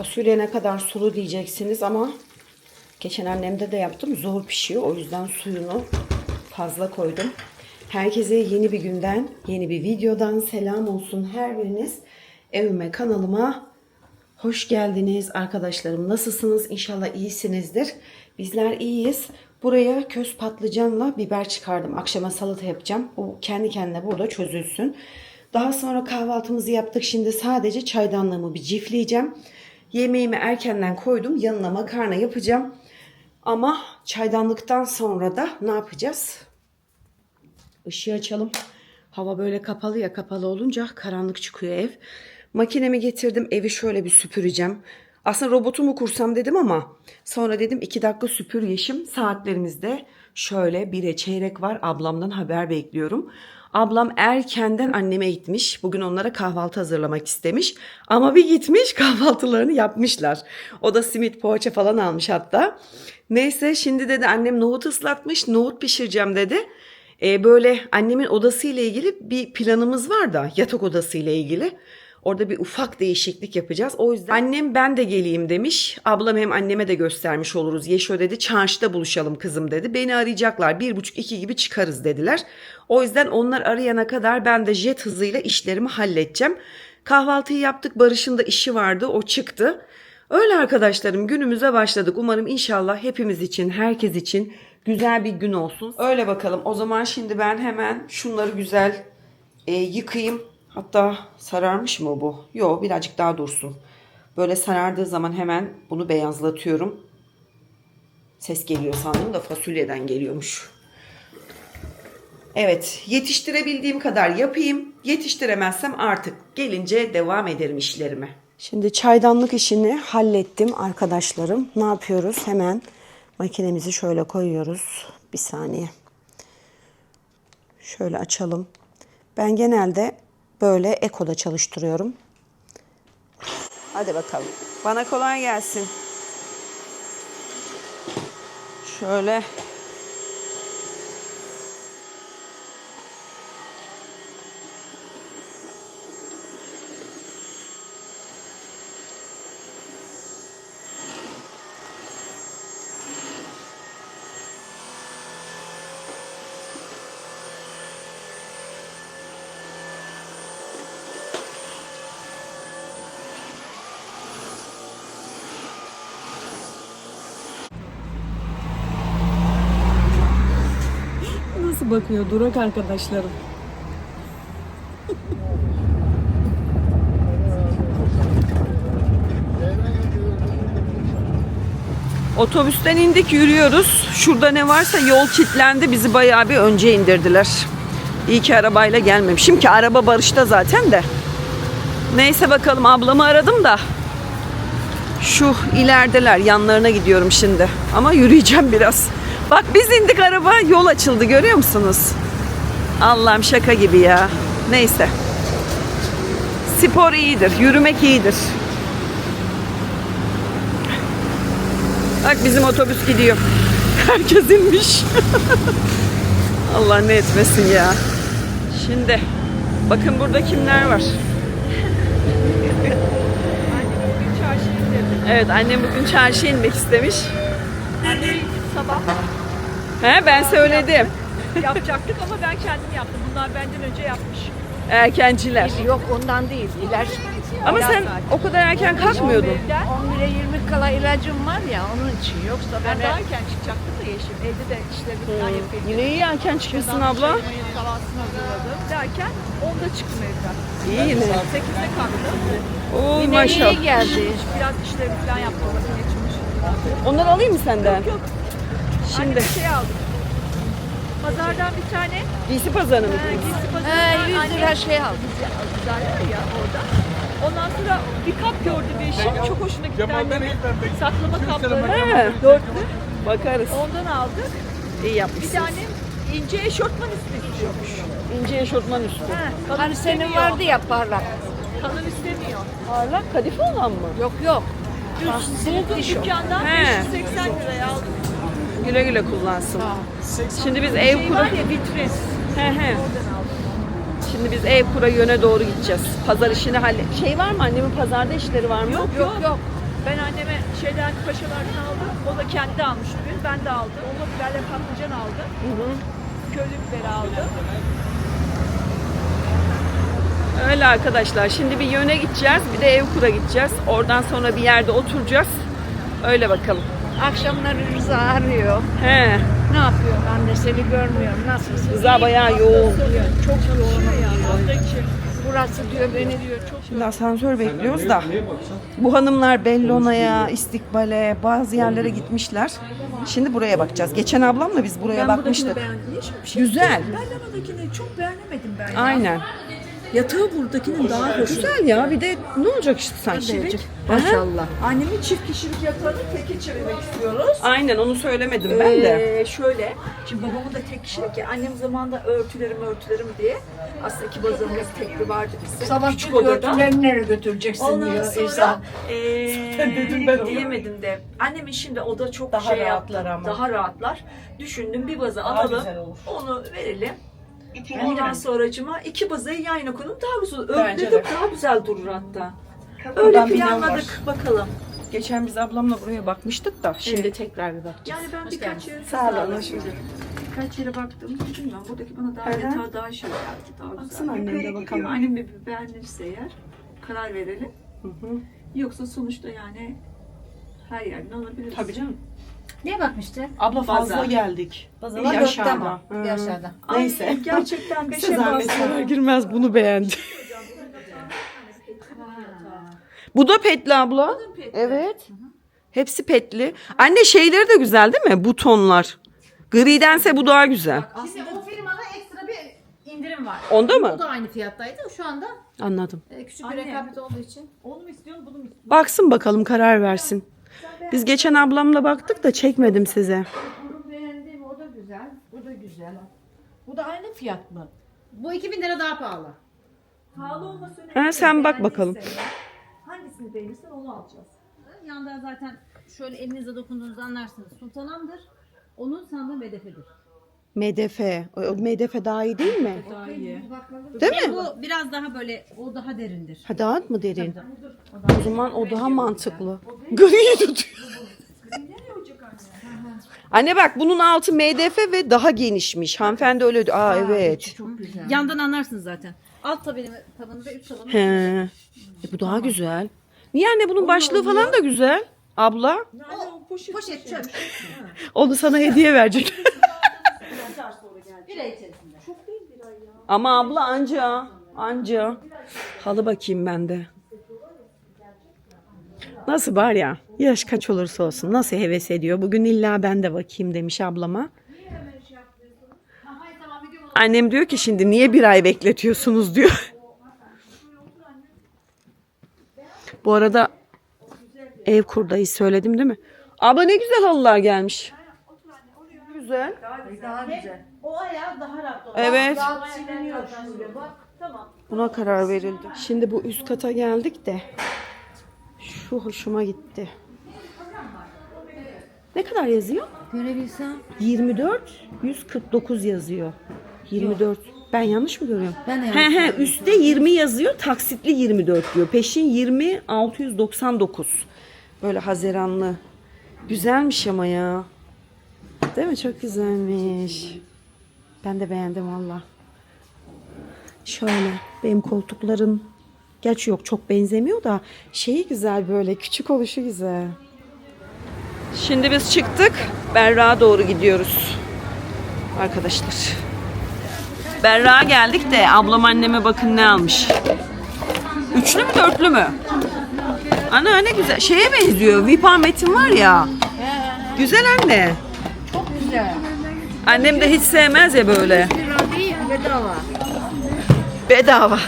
Fasulye ne kadar sulu diyeceksiniz ama geçen annemde de yaptım. Zor pişiyor. O yüzden suyunu fazla koydum. Herkese yeni bir günden, yeni bir videodan selam olsun her biriniz. Evime, kanalıma hoş geldiniz arkadaşlarım. Nasılsınız? İnşallah iyisinizdir. Bizler iyiyiz. Buraya köz patlıcanla biber çıkardım. Akşama salata yapacağım. O kendi kendine burada çözülsün. Daha sonra kahvaltımızı yaptık. Şimdi sadece çaydanlığımı bir cifleyeceğim. Yemeğimi erkenden koydum. Yanına makarna yapacağım. Ama çaydanlıktan sonra da ne yapacağız? Işığı açalım. Hava böyle kapalı ya kapalı olunca karanlık çıkıyor ev. Makinemi getirdim evi şöyle bir süpüreceğim. Aslında robotumu kursam dedim ama sonra dedim iki dakika süpür. Saatlerimizde şöyle bire çeyrek var ablamdan haber bekliyorum. Ablam erkenden anneme gitmiş. Bugün onlara kahvaltı hazırlamak istemiş. Ama bir gitmiş kahvaltılarını yapmışlar. O da simit poğaça falan almış hatta. Neyse şimdi dedi annem nohut ıslatmış. Nohut pişireceğim dedi. Ee, böyle annemin odası ile ilgili bir planımız var da yatak odası ile ilgili. Orada bir ufak değişiklik yapacağız. O yüzden annem ben de geleyim demiş. Ablam hem anneme de göstermiş oluruz. Yeşo dedi çarşıda buluşalım kızım dedi. Beni arayacaklar. Bir buçuk iki gibi çıkarız dediler. O yüzden onlar arayana kadar ben de jet hızıyla işlerimi halledeceğim. Kahvaltıyı yaptık. Barış'ın da işi vardı. O çıktı. Öyle arkadaşlarım günümüze başladık. Umarım inşallah hepimiz için, herkes için güzel bir gün olsun. Öyle bakalım. O zaman şimdi ben hemen şunları güzel e, yıkayayım. Hatta sararmış mı bu? Yok birazcık daha dursun. Böyle sarardığı zaman hemen bunu beyazlatıyorum. Ses geliyor sandım da fasulyeden geliyormuş. Evet yetiştirebildiğim kadar yapayım. Yetiştiremezsem artık gelince devam ederim işlerime. Şimdi çaydanlık işini hallettim arkadaşlarım. Ne yapıyoruz? Hemen makinemizi şöyle koyuyoruz. Bir saniye. Şöyle açalım. Ben genelde böyle Eko'da çalıştırıyorum. Hadi bakalım. Bana kolay gelsin. Şöyle Bakıyor durak arkadaşlarım? Otobüsten indik yürüyoruz. Şurada ne varsa yol kilitlendi. Bizi bayağı bir önce indirdiler. İyi ki arabayla gelmemişim ki araba barışta zaten de. Neyse bakalım ablamı aradım da. Şu ilerideler yanlarına gidiyorum şimdi. Ama yürüyeceğim biraz. Bak biz indik araba yol açıldı görüyor musunuz? Allah'ım şaka gibi ya. Neyse. Spor iyidir, yürümek iyidir. Bak bizim otobüs gidiyor. Herkes inmiş. Allah ne etmesin ya. Şimdi bakın burada kimler var. Evet annem bugün çarşıya inmek istemiş. Sabah He ben söyledim. yapacaktık ama ben kendim yaptım. Bunlar benden önce yapmış. Erkenciler. Yok ondan değil. İlaç. Ama sen o kadar erken kalkmıyordun. 11'e 20 kala ilacım var ya onun için. Yoksa Ben ben, daha erken çıkacaktım da yeşim. Evde de işlerimi falan yapayım. Yine iyi erken çıkmışsın abla. Kahvaltısını hazırladım derken 10'da çıktım evden. İyi yine. 8'de kalktım. Oo yine maşallah. iyi geldi. Biraz işlerimi falan yaptım. Makine çalıştım. Onları alayım mı senden? Yok. Şimdi Anne bir şey aldım. Pazardan bir tane giysi pazarı mı? e, giysi He, pazarından 100 anne- lira şey aldım. Güzel var ya orada. Ondan sonra bir kap gördü bir eşim. Çok hoşuna gitti annemin. Saklama kapları. He. Dörtlü. Bakarız. Ondan aldık. İyi Bir yapmışsın. tane ince eşortman istiyormuş. İnce eşortman üstü. He, kalın Hani senin vardı ya parlak. Kalın istemiyor. Parlak kadife olan mı? Yok yok. Tişört. dükkandan He. 580 liraya aldım. Güle güle kullansın. Şimdi biz ev Şey vitrin. He he. Şimdi biz ev kura yöne doğru gideceğiz. Pazar işini halle... Şey var mı annemin pazarda işleri var mı? Yok Yok yok. Ben anneme şeyden paşalardan aldım. O da kendi almış bugün. Ben de aldım. O da biberle patlıcan aldı. Köylü biberi aldı. Öyle arkadaşlar. Şimdi bir yöne gideceğiz. Bir de ev kura gideceğiz. Oradan sonra bir yerde oturacağız. Öyle bakalım. Akşamları Rıza arıyor. He. Ne yapıyorsun anne seni görmüyorum. Nasılsın? Rıza bayağı yoğun. Çok yoğun. Burası diyor beni diyor çok Şimdi asansör bekliyoruz da. Bu hanımlar Bellona'ya, İstikbal'e, bazı yerlere gitmişler. Şimdi buraya bakacağız. Geçen ablamla biz buraya bakmıştık. beğendim. Hiçbir şey Güzel. Ben lavadakini çok beğenemedim ben ya. Aynen. Yatağı buradakinin daha hoş. Güzel ya. Bir de ne olacak işte sanki? Maşallah. Annemin çift kişilik yatağını teke çevirmek istiyoruz. Aynen onu söylemedim ben de. Ee, şöyle, şimdi babamın da tek kişilik ya, annem zamanında örtülerim örtülerim diye. Aslında iki bazımız tekli vardı bizim. Sabah Küçük odada. örtüleri nereye götüreceksin Ondan diyor sonra insan. eee dedim ben diyemedim de. Annemin şimdi oda çok Daha şey rahatlar yaptı, ama. Daha rahatlar. Düşündüm bir bazı Daha alalım. güzel olur. Onu verelim. Ondan sonracıma iki bazayı yan yana koyalım. Daha güzel. Bence de. daha güzel durur hatta. Buradan Öyle binen var. planladık. Bakalım. Geçen biz ablamla buraya bakmıştık da şimdi Evet. tekrar bir bakacağız. Yani ben birkaç yere Sağ olun, hoş bulduk. Birkaç yere baktım. Bilmiyorum buradaki bana daha Hı hı. daha şey geldi. Daha güzel. Baksana annem de bakalım. Annem de bir beğenirse eğer karar verelim. Hı hı. Yoksa sonuçta yani her yerden alabiliriz. Tabii canım. Neye bakmıştı? Abla fazla Baza. geldik. Bazalar İyi dörtte aşağıda. ama. Hı. Bir aşağıda. Ay, Neyse. Gerçekten beşe girer girmez bunu beğendi. Bu da petli abla. Evet. Hepsi petli. Anne şeyleri de güzel değil mi? Butonlar. Gridense bu daha güzel. Şimdi o firmada ekstra bir indirim var. Onda mı? O da aynı fiyattaydı. Şu anda Anladım. e, küçük Anne. bir rekabet olduğu için. Onu mu istiyorsun bunu mu istiyorsun? Baksın bakalım karar versin. Biz geçen ablamla baktık da çekmedim size. Bunu beğendim o da güzel. Bu da güzel. Bu da aynı fiyat mı? Bu 2000 lira daha pahalı. Pahalı olması önemli. Ha, sen bak Beğendiyse bakalım. Hangisini beğenirsen onu alacağız. Yanda zaten şöyle elinize dokunduğunuzda anlarsınız. Sultanamdır. Onun sandığı bedefidir. MDF. O o MDF daha iyi değil mi? Daha iyi. Değil mi? Bu biraz daha böyle o daha derindir. Ha daha mı derin? O zaman o daha mantıklı. Griyi tutuyor. Anne bak bunun altı MDF ve daha genişmiş. Hanımefendi öyle diyor. Aa evet. Çok güzel. Yandan anlarsınız zaten. Alt tabanı, tabanı ve üst tabanı. He. E, bu daha güzel. Niye anne bunun başlığı falan da güzel. Abla Yani o poşet, Poşet çöp. onu sana hediye verecek. Bir ay içerisinde. Ama abla anca anca. Halı bakayım ben de. Nasıl var ya yaş kaç olursa olsun nasıl heves ediyor. Bugün illa ben de bakayım demiş ablama. Annem diyor ki şimdi niye bir ay bekletiyorsunuz diyor. Bu arada ev kurdayız söyledim değil mi? Abla ne güzel halılar gelmiş. Güzel. Daha güzel. O ayağı daha rahat olur. Evet. Bak. Tamam. Buna karar verildi. Şimdi bu üst kata geldik de şu hoşuma gitti. Ne kadar yazıyor? Görebilsem. 24 149 yazıyor. 24. Ben yanlış mı görüyorum? Ben de He he üstte 20 yazıyor. Taksitli 24 diyor. Peşin 20 699. Böyle haziranlı. Güzelmiş ama ya. Değil mi? Çok güzelmiş. Ben de beğendim valla. Şöyle benim koltukların gerçi yok çok benzemiyor da şeyi güzel böyle küçük oluşu güzel. Şimdi biz çıktık. Berra'a doğru gidiyoruz. Arkadaşlar. Berra'a geldik de ablam anneme bakın ne almış. Üçlü mü dörtlü mü? Ana ne güzel. Şeye benziyor. Vipa Metin var ya. Güzel anne. Güzel. Annem de hiç sevmez ya böyle. Lira değil bedava. Bedava.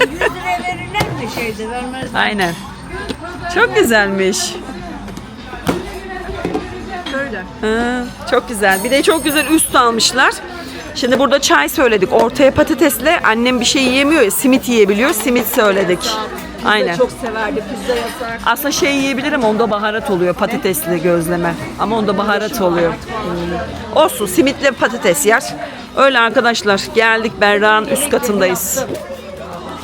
100 liraya verirler mi şeyde vermez. Aynen. Çok güzelmiş. Şöyle. Ha, çok güzel. Bir de çok güzel üst almışlar. Şimdi burada çay söyledik. Ortaya patatesle annem bir şey yiyemiyor ya. Simit yiyebiliyor. Simit söyledik. Aynen. Çok severdi pizza yasak. Aslında şey yiyebilirim. Onda baharat oluyor. Patatesli gözleme. Ama onda baharat oluyor. Hmm. Olsun. Simitle patates yer. Öyle arkadaşlar. Geldik Berra'nın üst katındayız.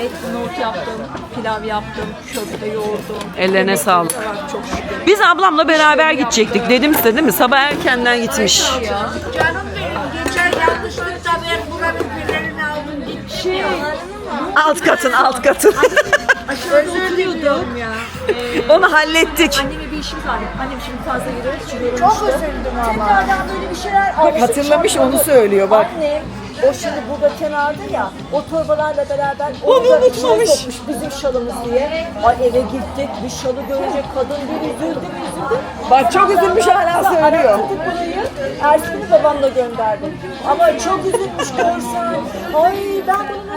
etli nohut yaptım, pilav yaptım, köfte yoğurdum. Ellerine sağlık. Çok şükür. Biz ablamla beraber gidecektik. Dedim size değil mi? Sabah erkenden gitmiş. Canım benim geçen yanlışlıkla ben buranın birilerini aldım gittim ya. Alt katın alt katın. Özür diliyorum ya. Onu hallettik. Anneme bir işimiz var. Annem şimdi fazla yürüyor. Çünkü Çok üzüldüm ama. Tekrardan böyle bir şeyler almıştık. Hatırlamış onu söylüyor bak. Annem o şimdi burada kenarda ya o torbalarla beraber Onu da içine unutmamış. sokmuş bizim şalımız diye. Ay eve gittik bir şalı görünce kadın bir üzüldü üzüldü. Bak çok üzülmüş hala söylüyor. Arattırdık burayı. Ersin'i babamla gönderdim. Ama çok üzülmüş görsen. Ay ben bunu nasıl aldım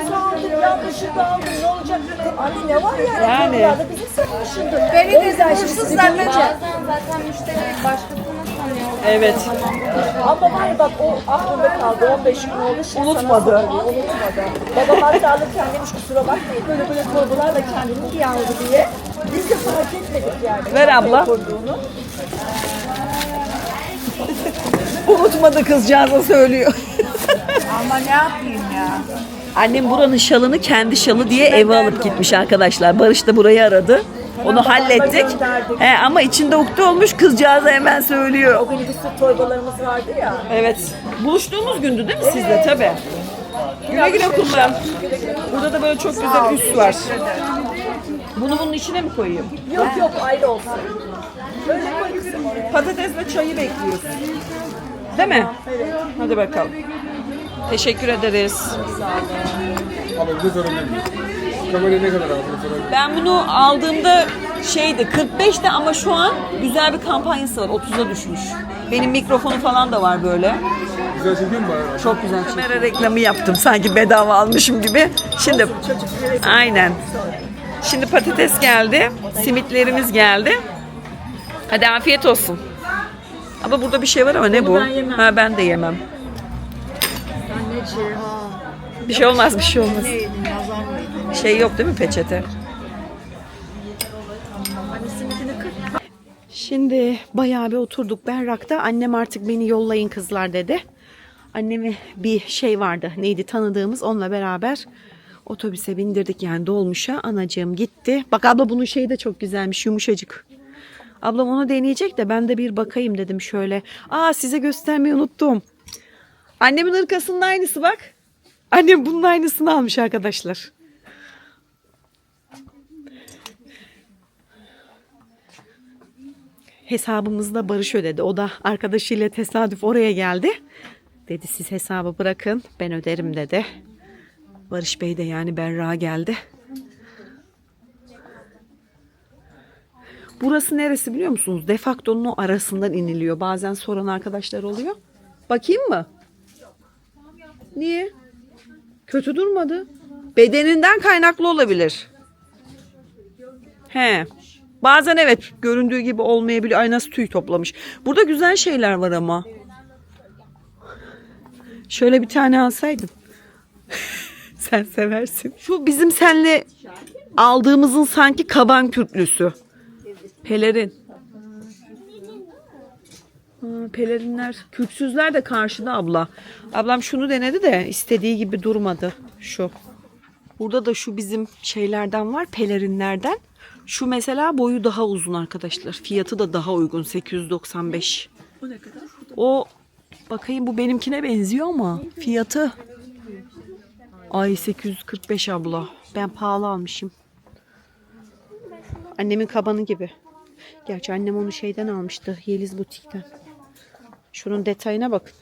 yanlışlıkla aldım ne olacak? Anne ne var yani? Yani. Torbalarda bizim satmışındır. Beni de sizi zannedecek. dinleyeceğim. Zaten müşteri başkasını sanıyor. Evet. Ama var ya bak o aklımda kaldı 15 gün oldu. Şimdi Unutmadı. Unutmadı. Babam hatta alırken demiş kusura bakmayın böyle böyle torbalarla kendini giy aldı diye. Biz de fark etmedik yani. Ver abla. Unutmadı kızcağıza söylüyor. Ama ne yapayım ya? Annem buranın şalını kendi şalı diye eve alıp gitmiş arkadaşlar. Barış da burayı aradı. Onu hallettik. He, ama içinde ukde olmuş kızcağıza hemen söylüyor. O gün sürü torbalarımız vardı ya. Evet. Buluştuğumuz gündü değil mi sizle? Tabii. Güle güle kullan. Burada da böyle çok güzel üst var. Bunu bunun içine mi koyayım? Yok yok ayrı olsun. Böyle koyuyorsun oraya. Patatesle çayı bekliyorsun. Değil mi? Hadi bakalım. Teşekkür ederiz. Abi de sorabilir miyim? Kamerayı ne kadar aldın sorabilir Ben bunu aldığımda şeydi 45'te ama şu an güzel bir kampanyası var. 30'a düşmüş. Benim mikrofonu falan da var böyle. Güzel çekiyor mu bari? Çok güzel Kamera reklamı yaptım sanki bedava almışım gibi. Şimdi aynen. Şimdi patates geldi. Simitlerimiz geldi. Hadi afiyet olsun. Ama burada bir şey var ama ne bu? ben. Ha ben de yemem. Bir şey olmaz, bir şey olmaz. Şey yok değil mi peçete? Şimdi bayağı bir oturduk Berrak'ta. Annem artık beni yollayın kızlar dedi. Annemi bir şey vardı. Neydi tanıdığımız onunla beraber otobüse bindirdik yani dolmuşa. Anacığım gitti. Bak abla bunun şeyi de çok güzelmiş yumuşacık. Ablam onu deneyecek de ben de bir bakayım dedim şöyle. Aa size göstermeyi unuttum. Annemin ırkasının aynısı bak. Annem bunun aynısını almış arkadaşlar. Hesabımızda Barış ödedi. O da arkadaşıyla tesadüf oraya geldi. Dedi siz hesabı bırakın ben öderim dedi. Barış Bey de yani Berra geldi. Burası neresi biliyor musunuz? Defakto'nun o arasından iniliyor. Bazen soran arkadaşlar oluyor. Bakayım mı? Niye? Kötü durmadı. Bedeninden kaynaklı olabilir. He. Bazen evet göründüğü gibi olmayabiliyor. Ay nasıl tüy toplamış. Burada güzel şeyler var ama. Şöyle bir tane alsaydın. Sen seversin. Şu bizim senle aldığımızın sanki kaban kürklüsü. Pelerin. Pelerinler, kürksüzler de karşıda abla. Ablam şunu denedi de istediği gibi durmadı. Şu. Burada da şu bizim şeylerden var, pelerinlerden. Şu mesela boyu daha uzun arkadaşlar. Fiyatı da daha uygun 895. O ne kadar? O bakayım bu benimkine benziyor ama fiyatı ay 845 abla. Ben pahalı almışım. Annemin kabanı gibi. Gerçi annem onu şeyden almıştı. Yeliz Butik'ten. Şunun detayına bakın.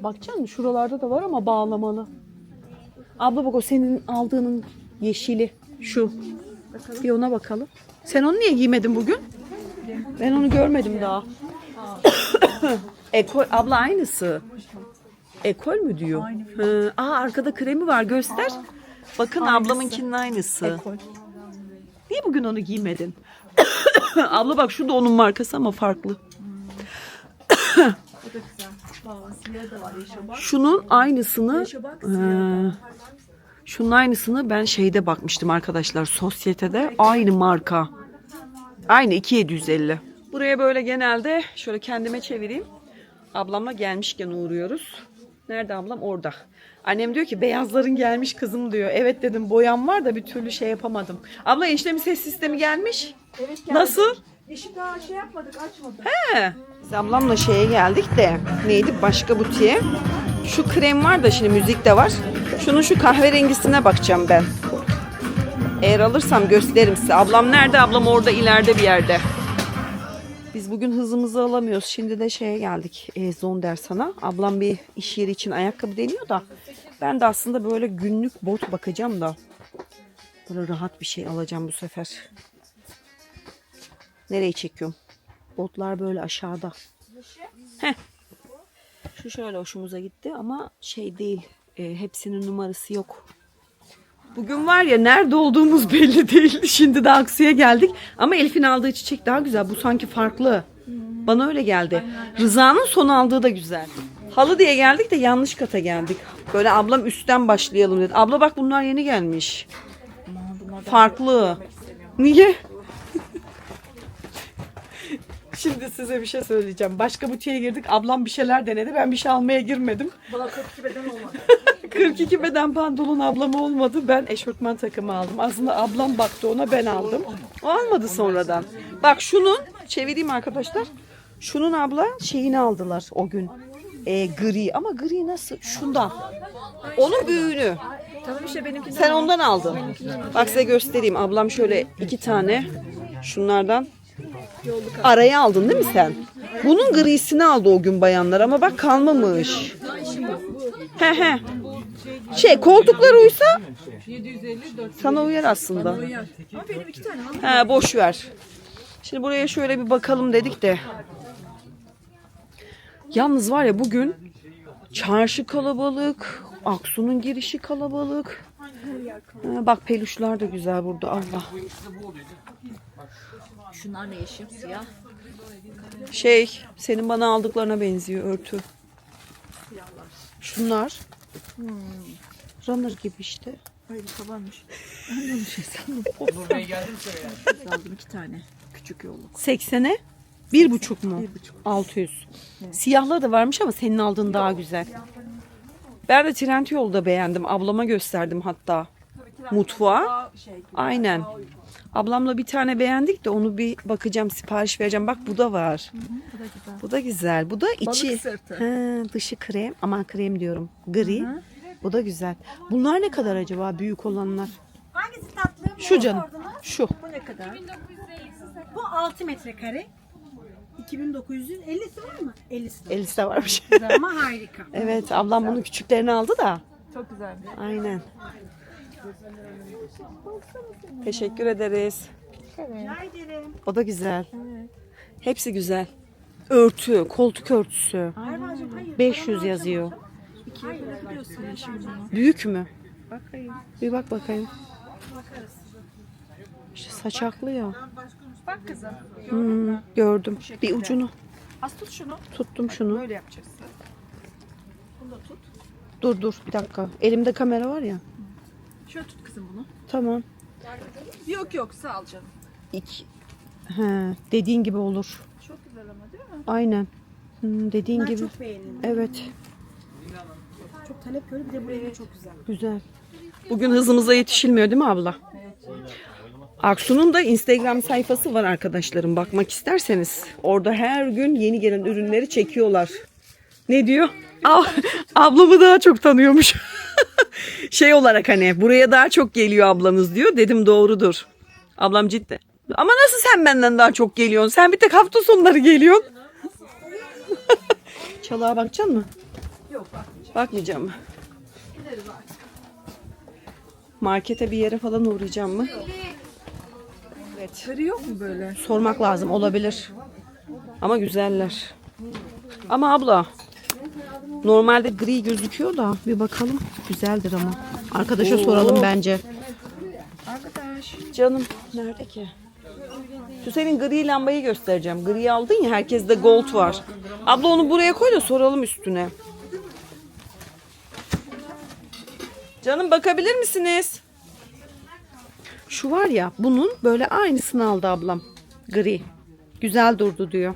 Bakacaksın şuralarda da var ama bağlamalı. Abla bak o senin aldığının yeşili. Şu. Bir ona bakalım. Sen onu niye giymedin bugün? Ben onu görmedim daha. Ekol abla aynısı. Ekol mü diyor? Hı. Aa arkada kremi var göster. Bakın ablamınkinin aynısı. Niye bugün onu giymedin? abla bak şu da onun markası ama farklı. Şunun aynısını Ee, şunun aynısını ben şeyde bakmıştım arkadaşlar sosyetede aynı marka. Aynı 2750. Buraya böyle genelde şöyle kendime çevireyim. Ablamla gelmişken uğruyoruz. Nerede ablam? Orada. Annem diyor ki beyazların gelmiş kızım diyor. Evet dedim boyam var da bir türlü şey yapamadım. Abla eniştemin ses sistemi gelmiş. Evet geldi. Nasıl? İşi daha şey yapmadık açmadık. He. Biz ablamla şeye geldik de neydi başka butiğe. Şu krem var da şimdi müzik de var. Şunun şu kahverengisine bakacağım ben. Eğer alırsam gösteririm size. Ablam nerede? Ablam orada ileride bir yerde. Biz bugün hızımızı alamıyoruz. Şimdi de şeye geldik. E, Zondersana. Ablam bir iş yeri için ayakkabı deniyor da. Ben de aslında böyle günlük bot bakacağım da. Böyle rahat bir şey alacağım bu sefer. Nereye çekiyorum? Botlar böyle aşağıda. Heh. Şu şöyle hoşumuza gitti ama şey değil. e, hepsinin numarası yok. Bugün var ya nerede olduğumuz belli değil. Şimdi de Aksu'ya geldik. Ama Elif'in aldığı çiçek daha güzel. Bu sanki farklı. Bana öyle geldi. Rıza'nın son aldığı da güzel. Halı diye geldik de yanlış kata geldik. Böyle ablam üstten başlayalım dedi. Abla bak bunlar yeni gelmiş. Farklı. Niye? Şimdi size bir şey söyleyeceğim. Başka butiğe girdik. Ablam bir şeyler denedi. Ben bir şey almaya girmedim. Bana 42 beden olmadı. 42 beden pantolon ablama olmadı. Ben eşofman takımı aldım. Aslında ablam baktı ona ben aldım. O almadı sonradan. Bak şunun çevireyim arkadaşlar. Şunun abla şeyini aldılar o gün. E, gri ama gri nasıl? Şundan. Onun büyüğünü. tamam işte benimki Sen ondan aldın. Bak size göstereyim. Ablam şöyle iki tane şunlardan araya aldın değil mi sen? Bunun grisini aldı o gün bayanlar ama bak kalmamış. He he. Şey koltuklar uysa sana uyar aslında. He boş ver. Şimdi buraya şöyle bir bakalım dedik de. Yalnız var ya bugün çarşı kalabalık, Aksu'nun girişi kalabalık. Bak peluşlar da güzel burada Allah. Şunlar ne yeşil siyah. Şey senin bana aldıklarına benziyor örtü. Şunlar. Runner gibi işte. Hayır kabarmış. Ben de onu şey sandım. aldım iki tane. Küçük yolluk. 80'e bir buçuk mu? 600. Siyahları da varmış ama senin aldığın daha güzel. Ben de Trendyol'da beğendim. Ablama gösterdim hatta. Mutfağa. Aynen. Ablamla bir tane beğendik de onu bir bakacağım sipariş vereceğim. Bak bu da var. Bu da güzel. Bu da içi. sırtı. He, dışı krem. Aman krem diyorum. Gri. Bu da güzel. Bunlar ne kadar acaba büyük olanlar? Hangisi tatlı? Şu canım. Şu. Bu ne kadar? Bu 6 metrekare. 2950'si var mı? 50'si de Elisi de varmış. var ama harika. evet ablam bunun küçüklerini aldı da. Çok güzel. Aynen. Teşekkür ederiz. Rica ederim. O da güzel. Hepsi güzel. Örtü, koltuk örtüsü. Erman'cığım hayır. 500 yazıyor. Büyük mü? Bakayım. Bir bak bakayım. İşte saçaklı ya. Bak kızım. Hmm, gördüm. Bir ucunu. Az tut şunu. Tuttum şunu. Böyle yapacaksın. Dur dur bir dakika. Elimde kamera var ya. Şöyle tut kızım bunu. Tamam. Yok yok sağ ol canım. İki. He, dediğin gibi olur. Çok güzel ama değil mi? Aynen. Hmm, dediğin Ben gibi. çok beğendim. Evet. Çok talep gördüm. Bir de bu rengi çok güzel. Güzel. Bugün hızımıza yetişilmiyor değil mi abla? Aksu'nun da Instagram sayfası var arkadaşlarım. Bakmak isterseniz. Orada her gün yeni gelen ürünleri çekiyorlar. Ne diyor? Ab- ablamı daha çok tanıyormuş. şey olarak hani buraya daha çok geliyor ablanız diyor. Dedim doğrudur. Ablam ciddi. Ama nasıl sen benden daha çok geliyorsun? Sen bir tek hafta sonları geliyorsun. Çalığa bakacaksın mı? Yok bak. Bakmayacağım mı? Markete bir yere falan uğrayacağım mı? Evet. Gri yok mu böyle? Sormak lazım olabilir. Ama güzeller. Ama abla normalde gri gözüküyor da bir bakalım. Güzeldir ama. Arkadaşa soralım bence. Arkadaş. Canım nerede ki? Şu senin gri lambayı göstereceğim. Gri aldın ya herkeste gold var. Abla onu buraya koy da soralım üstüne. Canım bakabilir misiniz? Şu var ya bunun böyle aynısını aldı ablam. Gri. Güzel durdu diyor.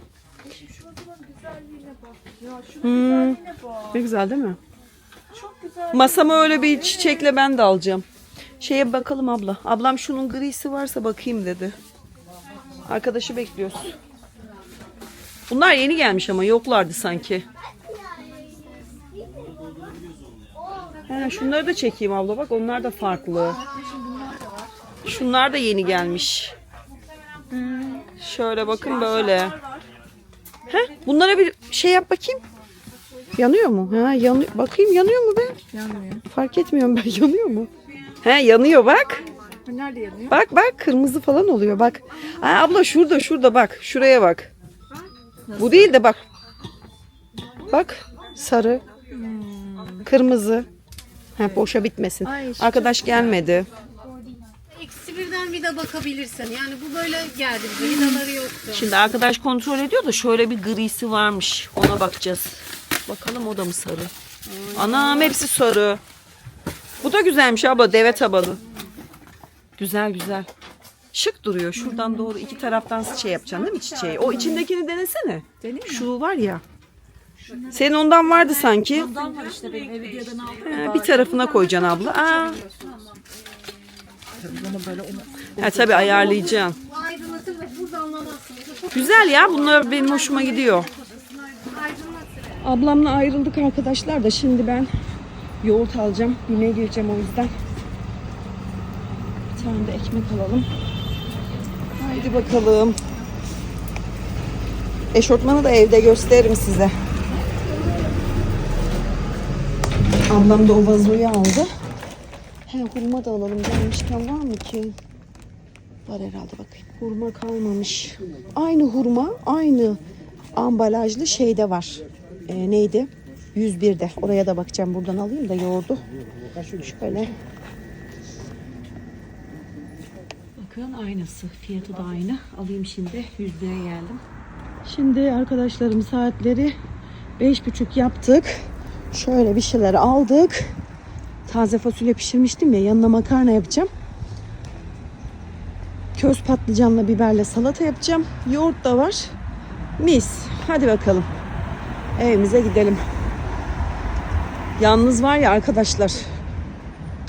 Hmm, ne güzel değil mi? çok güzel. Masama öyle bir çiçekle ben de alacağım. Şeye bakalım abla. Ablam şunun grisi varsa bakayım dedi. Arkadaşı bekliyoruz. Bunlar yeni gelmiş ama yoklardı sanki. He, şunları da çekeyim abla bak onlar da farklı. Şunlar da yeni gelmiş. Şöyle bakın böyle. He, bunlara bir şey yap bakayım. Yanıyor mu? Ha, yanıyor. Bakayım yanıyor mu be? Yanmıyor. Fark etmiyorum ben. Yanıyor mu? He yanıyor bak. Nerede yanıyor? Bak bak kırmızı falan oluyor bak. Ha, abla şurada şurada bak. Şuraya bak. Bu değil de bak. Bak sarı. Kırmızı. Ha, boşa bitmesin. Ay, Arkadaş gelmedi. Birden vida bakabilirsin. Yani bu böyle geldi bize. Vidaları yoktu. Şimdi arkadaş kontrol ediyor da şöyle bir grisi varmış. Ona bakacağız. Bakalım o da mı sarı? Anam hepsi sarı. Bu da güzelmiş abla deve tabanı. Güzel güzel. Şık duruyor. Şuradan doğru iki taraftan şey yapacaksın değil mi çiçeği? O içindekini denesene. Şu var ya. Senin ondan vardı sanki. Bundan var işte benim videodan aldım. Bir tarafına koyacaksın abla. Aa. Ha tabii ayarlayacaksın. Güzel ya bunlar benim hoşuma gidiyor. Ablamla ayrıldık arkadaşlar da şimdi ben yoğurt alacağım. Bime gireceğim o yüzden. Bir tane de ekmek alalım. Haydi bakalım. Eşortmanı da evde gösteririm size. Ablam da o vazoyu aldı. He hurma da alalım. Gelmişken var mı ki? Var herhalde bakayım. Hurma kalmamış. Aynı hurma, aynı ambalajlı şeyde var. Ee, neydi? 101'de. Oraya da bakacağım. Buradan alayım da yoğurdu. Şöyle. Bakın aynısı. Fiyatı da aynı. Alayım şimdi. 101'e geldim. Şimdi arkadaşlarım saatleri 5.30 yaptık. Şöyle bir şeyler aldık. Taze fasulye pişirmiştim ya. Yanına makarna yapacağım. Köz patlıcanla biberle salata yapacağım. Yoğurt da var. Mis. Hadi bakalım. Evimize gidelim. Yalnız var ya arkadaşlar.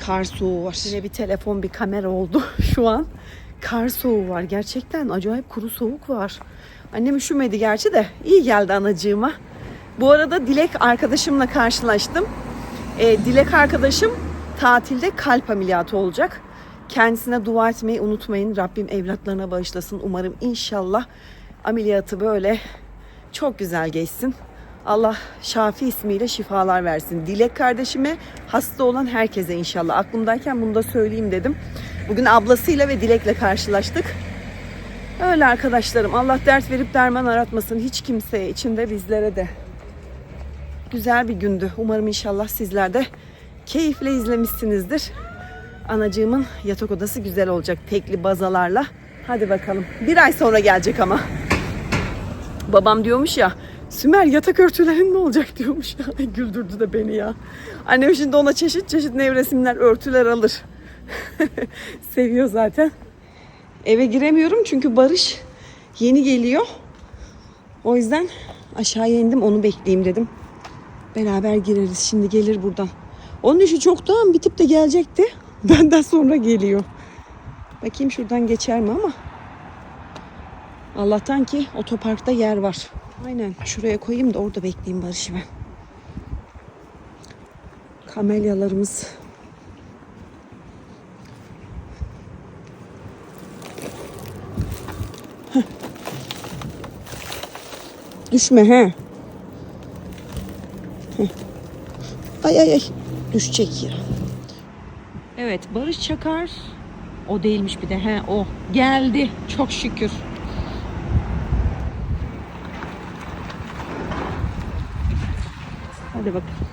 Kar soğuğu var. Yine bir telefon bir kamera oldu şu an. Kar soğuğu var. Gerçekten acayip kuru soğuk var. Annem üşümedi gerçi de iyi geldi anacığıma. Bu arada Dilek arkadaşımla karşılaştım. Ee, Dilek arkadaşım tatilde kalp ameliyatı olacak. Kendisine dua etmeyi unutmayın. Rabbim evlatlarına bağışlasın. Umarım inşallah ameliyatı böyle çok güzel geçsin. Allah Şafi ismiyle şifalar versin. Dilek kardeşime, hasta olan herkese inşallah. Aklımdayken bunu da söyleyeyim dedim. Bugün ablasıyla ve Dilek'le karşılaştık. Öyle arkadaşlarım. Allah dert verip derman aratmasın hiç kimseye, içinde bizlere de. Güzel bir gündü. Umarım inşallah sizler de keyifle izlemişsinizdir. Anacığımın yatak odası güzel olacak tekli bazalarla. Hadi bakalım. Bir ay sonra gelecek ama. Babam diyormuş ya Sümer yatak örtülerin ne olacak diyormuş Güldürdü de beni ya. Annem şimdi ona çeşit çeşit nevresimler, örtüler alır. Seviyor zaten. Eve giremiyorum çünkü Barış yeni geliyor. O yüzden aşağıya indim onu bekleyeyim dedim. Beraber gireriz. Şimdi gelir buradan. Onun işi çoktan bitip de gelecekti. Benden sonra geliyor. Bakayım şuradan geçer mi ama. Allah'tan ki otoparkta yer var. Aynen. Şuraya koyayım da orada bekleyeyim Barış'ı ben. Kamelyalarımız. Düşme he. Ay ay ay. Düşecek ya. Evet Barış Çakar. O değilmiş bir de he o. Geldi çok şükür. Hadi bakalım.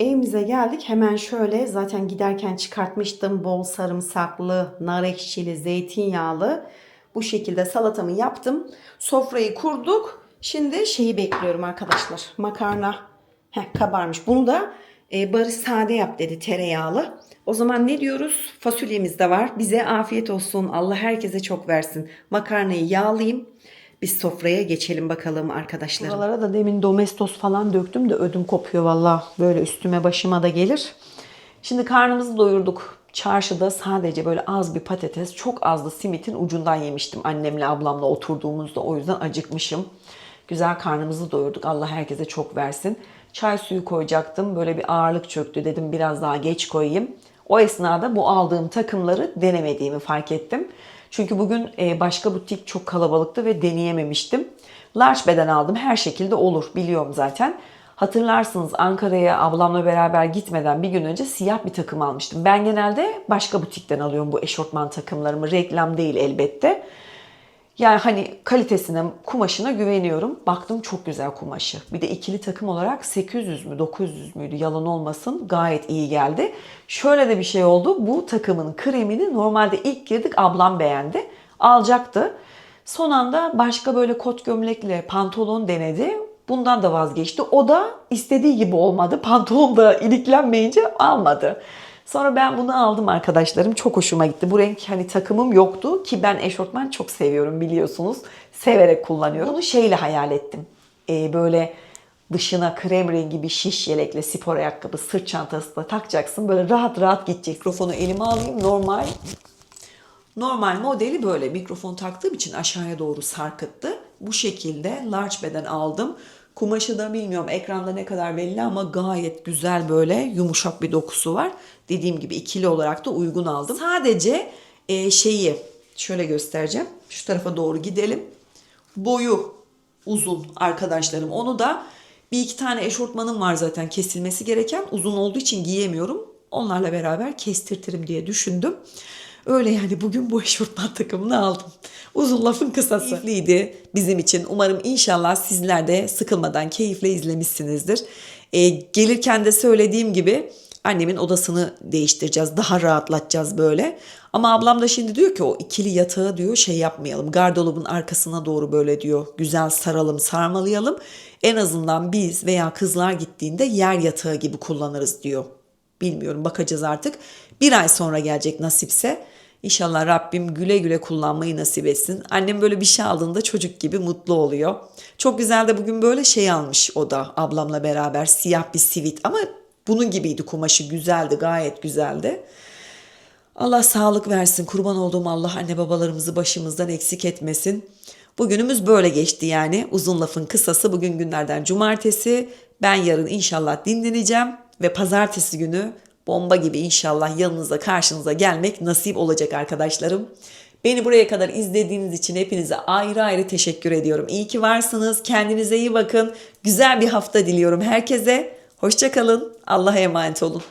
Evimize geldik. Hemen şöyle zaten giderken çıkartmıştım. Bol sarımsaklı, nar ekşili, zeytinyağlı. Bu şekilde salatamı yaptım. Sofrayı kurduk. Şimdi şeyi bekliyorum arkadaşlar. Makarna Heh, kabarmış. Bunu da e, Barış sade yap dedi tereyağlı. O zaman ne diyoruz? Fasulyemiz de var. Bize afiyet olsun. Allah herkese çok versin. Makarnayı yağlayayım. Biz sofraya geçelim bakalım arkadaşlar. Buralara da demin domestos falan döktüm de ödüm kopuyor valla. Böyle üstüme başıma da gelir. Şimdi karnımızı doyurduk. Çarşıda sadece böyle az bir patates, çok az da simitin ucundan yemiştim annemle ablamla oturduğumuzda. O yüzden acıkmışım. Güzel karnımızı doyurduk. Allah herkese çok versin. Çay suyu koyacaktım. Böyle bir ağırlık çöktü dedim biraz daha geç koyayım. O esnada bu aldığım takımları denemediğimi fark ettim. Çünkü bugün e, başka butik çok kalabalıktı ve deneyememiştim. Large beden aldım. Her şekilde olur biliyorum zaten. Hatırlarsınız Ankara'ya ablamla beraber gitmeden bir gün önce siyah bir takım almıştım. Ben genelde başka butikten alıyorum bu eşortman takımlarımı. Reklam değil elbette. Yani hani kalitesine, kumaşına güveniyorum. Baktım çok güzel kumaşı. Bir de ikili takım olarak 800 mü 900 müydü yalan olmasın gayet iyi geldi. Şöyle de bir şey oldu. Bu takımın kremini normalde ilk girdik ablam beğendi. Alacaktı. Son anda başka böyle kot gömlekle pantolon denedi. Bundan da vazgeçti. O da istediği gibi olmadı. Pantolon da iliklenmeyince almadı. Sonra ben bunu aldım arkadaşlarım. Çok hoşuma gitti. Bu renk hani takımım yoktu ki ben eşortman çok seviyorum biliyorsunuz. Severek kullanıyorum. Bunu şeyle hayal ettim. Ee, böyle dışına krem rengi bir şiş yelekle spor ayakkabı, sırt çantası da takacaksın. Böyle rahat rahat gidecek. Mikrofonu elime alayım. Normal Normal modeli böyle mikrofon taktığım için aşağıya doğru sarkıttı. Bu şekilde large beden aldım. Kumaşı da bilmiyorum ekranda ne kadar belli ama gayet güzel böyle yumuşak bir dokusu var. Dediğim gibi ikili olarak da uygun aldım. Sadece e, şeyi şöyle göstereceğim. Şu tarafa doğru gidelim. Boyu uzun arkadaşlarım. Onu da bir iki tane eşortmanım var zaten kesilmesi gereken. Uzun olduğu için giyemiyorum. Onlarla beraber kestirtirim diye düşündüm. Öyle yani bugün bu eşofman takımını aldım. Uzun lafın kısası. Keyifliydi bizim için. Umarım inşallah sizler de sıkılmadan keyifle izlemişsinizdir. Ee, gelirken de söylediğim gibi annemin odasını değiştireceğiz. Daha rahatlatacağız böyle. Ama ablam da şimdi diyor ki o ikili yatağı diyor şey yapmayalım. Gardırobun arkasına doğru böyle diyor. Güzel saralım, sarmalayalım. En azından biz veya kızlar gittiğinde yer yatağı gibi kullanırız diyor. Bilmiyorum bakacağız artık. Bir ay sonra gelecek nasipse. İnşallah Rabbim güle güle kullanmayı nasip etsin. Annem böyle bir şey aldığında çocuk gibi mutlu oluyor. Çok güzel de bugün böyle şey almış o da ablamla beraber siyah bir sivit ama bunun gibiydi kumaşı güzeldi gayet güzeldi. Allah sağlık versin kurban olduğum Allah anne babalarımızı başımızdan eksik etmesin. Bugünümüz böyle geçti yani uzun lafın kısası bugün günlerden cumartesi. Ben yarın inşallah dinleneceğim ve pazartesi günü bomba gibi inşallah yanınıza karşınıza gelmek nasip olacak arkadaşlarım. Beni buraya kadar izlediğiniz için hepinize ayrı ayrı teşekkür ediyorum. İyi ki varsınız. Kendinize iyi bakın. Güzel bir hafta diliyorum herkese. Hoşçakalın. Allah'a emanet olun.